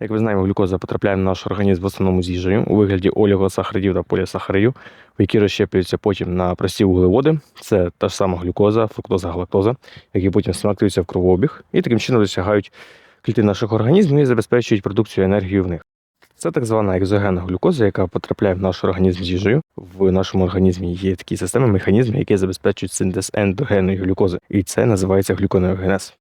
Як ви знаємо, глюкоза потрапляє в наш організм в основному з їжею у вигляді олігосахаридів та полісахаридів, які розщеплюються потім на прості вуглеводи. Це та ж сама глюкоза, фруктоза, галактоза, які потім смактуються в кровообіг і таким чином досягають клітин наших організмів і забезпечують продукцію енергії в них. Це так звана екзогенна глюкоза, яка потрапляє в наш організм з їжею. В нашому організмі є такі системи, механізми, які забезпечують синтез ендогенної глюкози, і це називається глюконеогенез.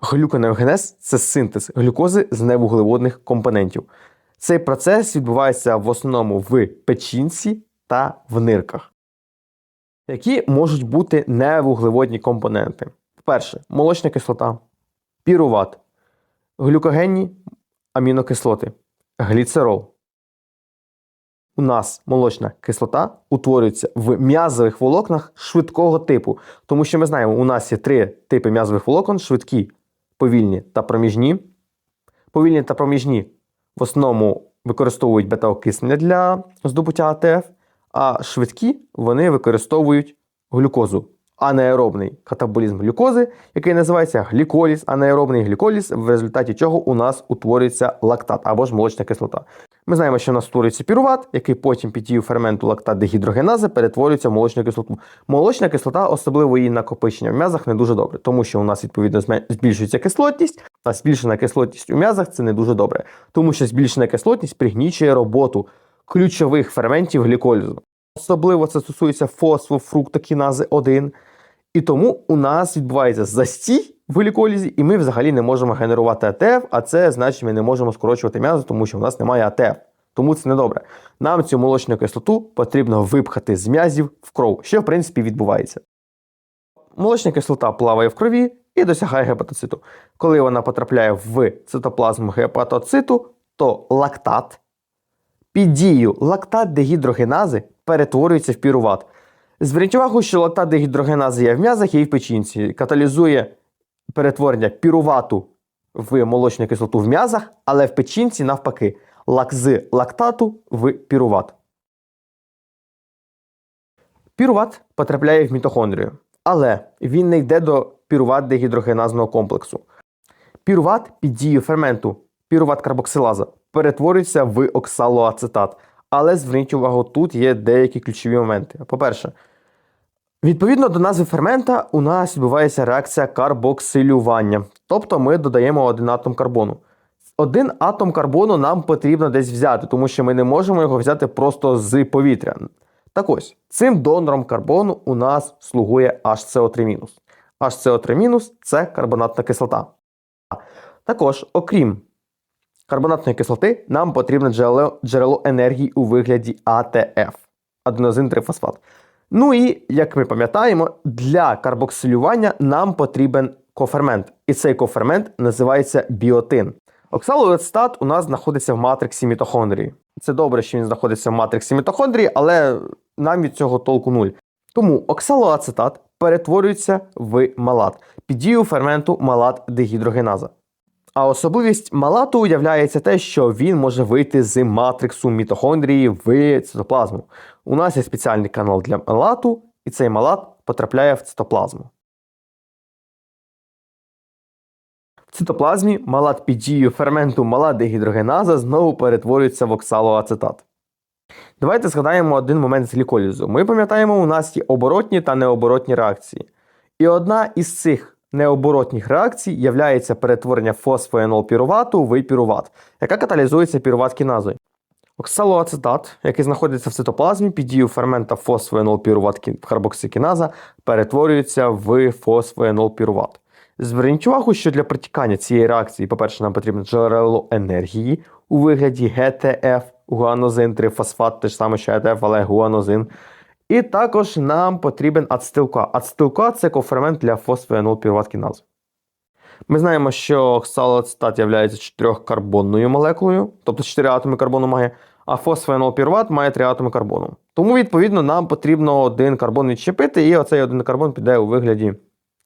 Глюконеогенез це синтез глюкози з невуглеводних компонентів. Цей процес відбувається в основному в печінці та в нирках. Які можуть бути невуглеводні компоненти? По-перше, молочна кислота, піруват, глюкогенні амінокислоти, гліцерол. У нас молочна кислота утворюється в м'язових волокнах швидкого типу, тому що ми знаємо, у нас є три типи м'язових волокон: швидкі, повільні та проміжні. Повільні та проміжні в основному використовують бета-окиснення для здобуття АТФ, а швидкі вони використовують глюкозу. Анаеробний катаболізм глюкози, який називається гліколіз, анаеробний гліколіз, в результаті чого у нас утворюється лактат або ж молочна кислота. Ми знаємо, що у нас створюється піруват, який потім під дією ферменту лактат дегідрогенази перетворюється в молочну кислоту. Молочна кислота, особливо її накопичення в м'язах, не дуже добре, тому що у нас відповідно збільшується кислотність, а збільшена кислотність у м'язах це не дуже добре, тому що збільшена кислотність пригнічує роботу ключових ферментів гліколізу. Особливо це стосується фосфофруктокінази 1. І тому у нас відбувається застій в гліколізі, і ми взагалі не можемо генерувати АТФ, а це значить, ми не можемо скорочувати м'язо, тому що в нас немає АТФ. Тому це недобре. Нам цю молочну кислоту потрібно випхати з м'язів в кров, що в принципі відбувається. Молочна кислота плаває в крові і досягає гепатоциту. Коли вона потрапляє в цитоплазму гепатоциту, то лактат під дією лактат дегідрогенази перетворюється в піруват. Зверніть увагу, що лактат дегідрогенази є в м'язах і в печінці. Каталізує перетворення пірувату в молочну кислоту в м'язах, але в печінці навпаки. Лак з лактату в піруват. Піруват потрапляє в мітохондрію, але він не йде до піруват дегідрогеназного комплексу. Піруват під дією ферменту піруват карбоксилаза перетворюється в оксалоацетат. Але зверніть увагу, тут є деякі ключові моменти. По-перше, відповідно до назви фермента, у нас відбувається реакція карбоксилювання. Тобто ми додаємо один атом карбону. Один атом карбону нам потрібно десь взяти, тому що ми не можемо його взяти просто з повітря. Так ось, цим донором карбону у нас слугує HCO3-. HCO3- це карбонатна кислота. Також, окрім карбонатної кислоти, нам потрібне джерело, джерело енергії у вигляді АТФ аденозин трифосфат. Ну і, як ми пам'ятаємо, для карбоксилювання нам потрібен кофермент. І цей кофермент називається біотин. Оксалоацетат у нас знаходиться в матриксі мітохондрії. Це добре, що він знаходиться в матриксі мітохондрії, але нам від цього толку нуль. Тому оксалоацетат перетворюється в малат під дією ферменту малат дегідрогеназа. А особливість малату являється те, що він може вийти з матриксу мітохондрії в цитоплазму. У нас є спеціальний канал для малату, і цей малат потрапляє в цитоплазму. В цитоплазмі малат під дією ферменту малат дегідрогеназа знову перетворюється в оксалоацетат. Давайте згадаємо один момент з гліколізу. Ми пам'ятаємо, у нас є оборотні та необоротні реакції. І одна із цих необоротних реакцій являється перетворення фосфоенолпірувату в піруват, яка каталізується піруват-кіназою. Оксалоацетат, який знаходиться в цитоплазмі під дією фермента фосфоенолпіруват карбоксикіназа, перетворюється в фосфоенолпіруват. Зверніть увагу, що для протікання цієї реакції, по-перше, нам потрібно джерело енергії у вигляді ГТФ, гуанозин, трифосфат, те ж саме, що ГТФ, але гуанозин. І також нам потрібен ацетилка. Ацетилка це кофермент для фосфоенолпіруваткіназу. Ми знаємо, що оксалоацетат є чотирьохкарбонною молекулою, тобто 4 атоми карбону має, а фосфоенолпіруват має 3 атоми карбону. Тому, відповідно, нам потрібно один карбон відщепити, і оцей один карбон піде у вигляді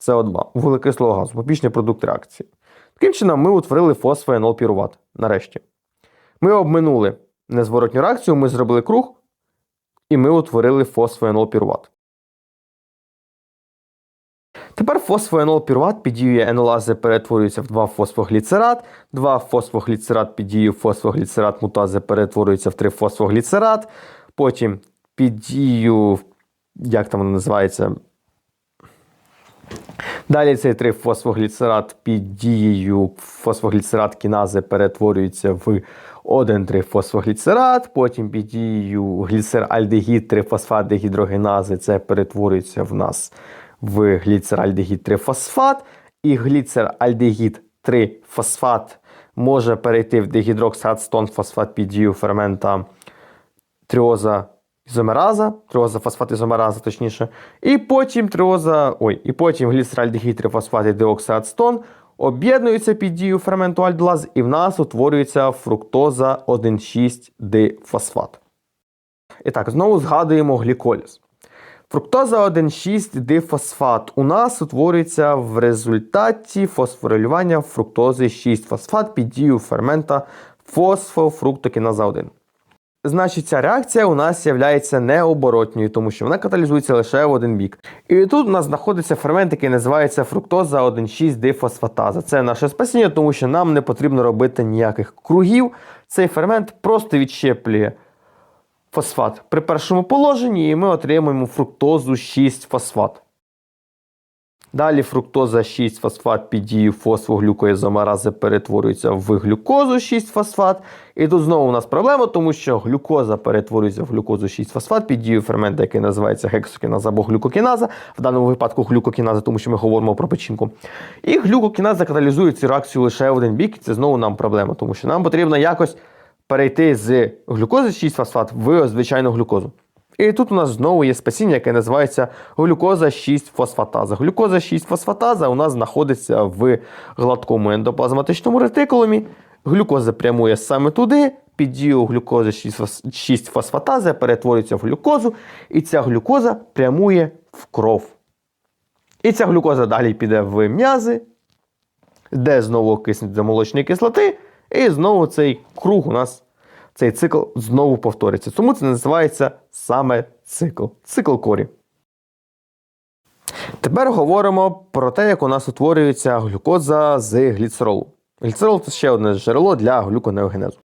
СО2, вуглекислого газу, побічний продукт реакції. Таким чином, ми утворили фосфоенолпіруват. Нарешті. Ми обминули незворотню реакцію, ми зробили круг, і ми утворили фосфоенол піруват. Тепер фосфоенол піруват під дією енолази перетворюється в 2-фосфогліцерат, 2-фосфогліцерат під дією фосфогліцерат мутази перетворюється в 3-фосфогліцерат, потім під дією, як там воно називається, Далі цей 3-фосфогліцерат під дією фосфогліцерат кінази перетворюється в 1,3-фосфогліцерат, потім під дією гліцеральдегід 3-фосфат дегідрогенази. Це перетворюється в нас в гліцеральдегід 3-фосфат, і гліцеральдегід 3-фосфат може перейти в дегідроксацетон фосфат під дією фермента тріоза ізомераза, тріоза фосфат ізомераза, точніше, і потім тріоза, ой, і потім гліцеральдегід трифосфат і деоксиацетон об'єднуються під дією ферменту альдолаз, і в нас утворюється фруктоза 1,6-дифосфат. І так, знову згадуємо гліколіз. Фруктоза 1,6-дифосфат у нас утворюється в результаті фосфорилювання фруктози 6-фосфат під дією фермента фосфофруктокіназа 1. Значить, ця реакція у нас є необоротньою, тому що вона каталізується лише в один бік. І тут у нас знаходиться фермент, який називається фруктоза 1,6-дифосфатаза. Це наше спасіння, тому що нам не потрібно робити ніяких кругів. Цей фермент просто відщеплює фосфат при першому положенні, і ми отримуємо фруктозу 6-фосфат. Далі фруктоза 6-фосфат під дією фосфоглюкоізомерази перетворюється в глюкозу 6-фосфат. І тут знову у нас проблема, тому що глюкоза перетворюється в глюкозу 6-фосфат під дією фермента, який називається гексокіназа або глюкокіназа, в даному випадку глюкокіназа, тому що ми говоримо про печінку. І глюкокіназа каталізує цю реакцію лише в один бік, і це знову нам проблема, тому що нам потрібно якось перейти з глюкози 6-фосфат в звичайну глюкозу. І тут у нас знову є спасіння, яке називається глюкоза 6-фосфатаза. Глюкоза 6-фосфатаза у нас знаходиться в гладкому ендоплазматичному ретикулумі. Глюкоза прямує саме туди, під дією глюкози 6-фосфатази перетворюється в глюкозу, і ця глюкоза прямує в кров. І ця глюкоза далі піде в м'язи, де знову окиснуть до молочної кислоти, і знову цей круг у нас цей цикл знову повториться. Тому це називається саме цикл. Цикл корі. Тепер говоримо про те, як у нас утворюється глюкоза з гліцеролу. Гліцерол це ще одне джерело для глюконеогенезу.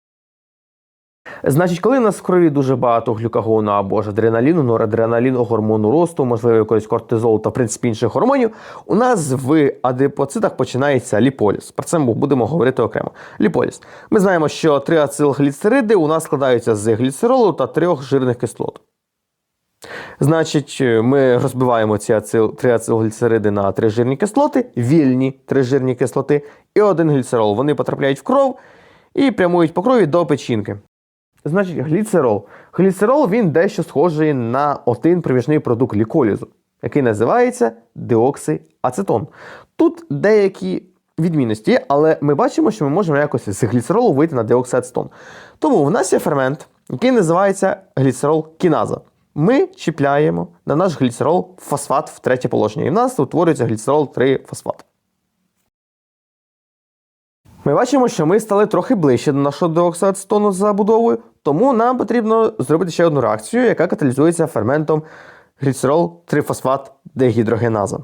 Значить, коли у нас в крові дуже багато глюкагону або ж адреналіну, норадреналіну, гормону росту, можливо, якогось кортизолу та в принципі інших гормонів, у нас в адипоцитах починається ліполіз. Про це ми будемо говорити окремо. Ліполіз. Ми знаємо, що три ацилгліцериди у нас складаються з гліцеролу та трьох жирних кислот. Значить, ми розбиваємо ці ацил, три ацилгліцериди на три жирні кислоти, вільні три жирні кислоти і один гліцерол. Вони потрапляють в кров і прямують по крові до печінки. Значить, гліцерол. Гліцерол він дещо схожий на один проміжний продукт ліколізу, який називається деоксиацетон. Тут деякі відмінності є, але ми бачимо, що ми можемо якось з гліцеролу вийти на деоксиацетон. Тому в нас є фермент, який називається гліцерол кіназа. Ми чіпляємо на наш гліцерол фосфат в третє положення, і в нас утворюється гліцерол 3 фосфат. Ми бачимо, що ми стали трохи ближче до нашого деоксиацетону за будовою, тому нам потрібно зробити ще одну реакцію, яка каталізується ферментом гліцерол 3-фосфат дегідрогеназа.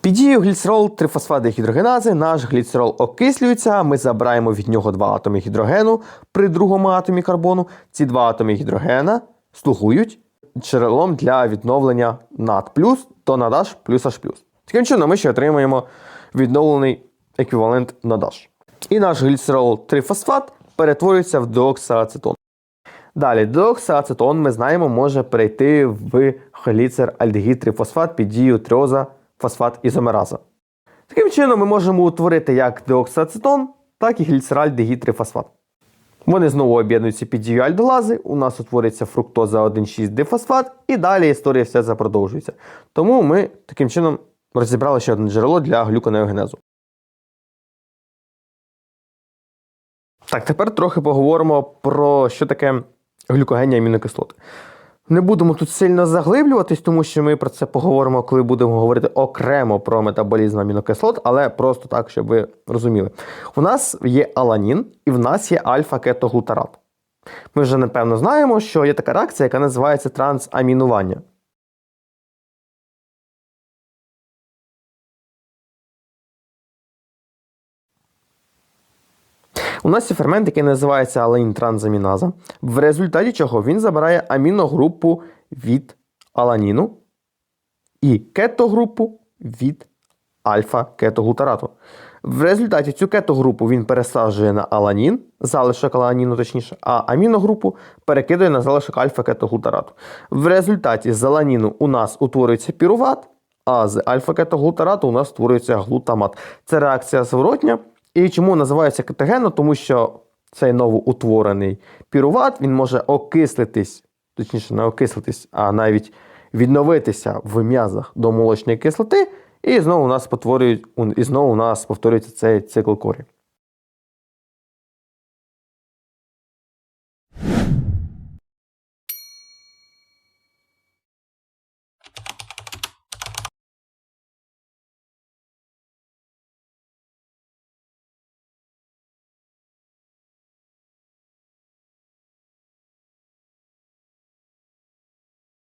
Під дією гліцерол 3-фосфат дегідрогенази наш гліцерол окислюється, ми забираємо від нього два атоми гідрогену при другому атомі карбону. Ці два атоми гідрогена слугують джерелом для відновлення над плюс до надаш плюс H+. Таким чином, ми ще отримаємо відновлений еквівалент на DASH. І наш гліцерол 3-фосфат перетворюється в деоксиацетон. Далі, деоксиацетон, ми знаємо, може перейти в гліцеральдегід 3-фосфат під дією тріоза фосфат ізомераза. Таким чином, ми можемо утворити як деоксиацетон, так і гліцеральдегід 3-фосфат. Вони знову об'єднуються під дією альдолази, у нас утвориться фруктоза 1,6-дифосфат, і далі історія все це продовжується. Тому ми таким чином розібрали ще одне джерело для глюконеогенезу. Так, тепер трохи поговоримо про що таке глюкогенні амінокислоти. Не будемо тут сильно заглиблюватись, тому що ми про це поговоримо, коли будемо говорити окремо про метаболізм амінокислот, але просто так, щоб ви розуміли. У нас є аланін і в нас є альфа-кетоглутарат. Ми вже напевно знаємо, що є така реакція, яка називається трансамінування. У нас є фермент, який називається аланін-транзаміназа, в результаті чого він забирає аміногрупу від аланіну і кетогрупу від альфа-кетоглутарату. В результаті цю кетогрупу він пересаджує на аланін, залишок аланіну точніше, а аміногрупу перекидує на залишок альфа-кетоглутарату. В результаті з аланіну у нас утворюється піруват, а з альфа-кетоглутарату у нас створюється глутамат. Це реакція зворотня. І чому називається кетогенно? Тому що цей новоутворений піруват він може окислитись, точніше, не окислитись, а навіть відновитися в м'язах до молочної кислоти, і знову у нас потворюють, і знову у нас повторюється цей цикл корі.